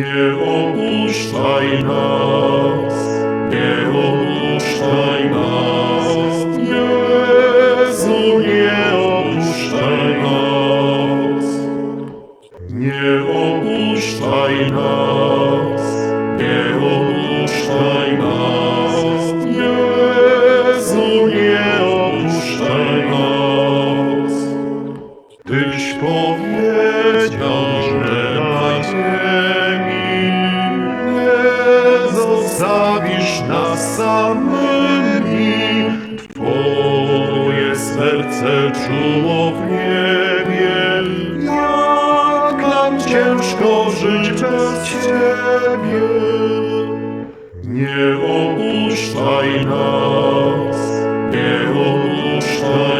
nie opuszczaj nas. Żyć bez Ciebie. Nie opuszczaj nas, nie opuszczaj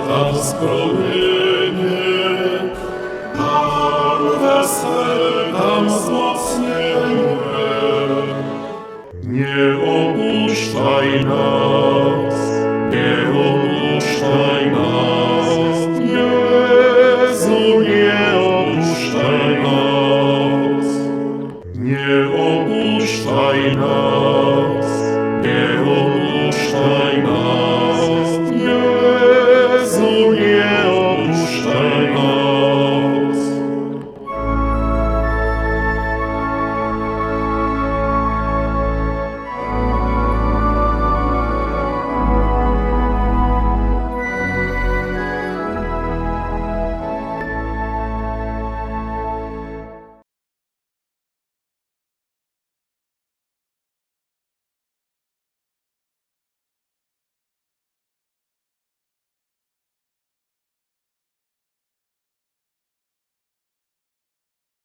nas promienie, nam wesel, nam wzmocnienie. Nie opuszczaj nas, nie opuszczaj nas, Jezu, nie opuszczaj nas, nie opuszczaj nas.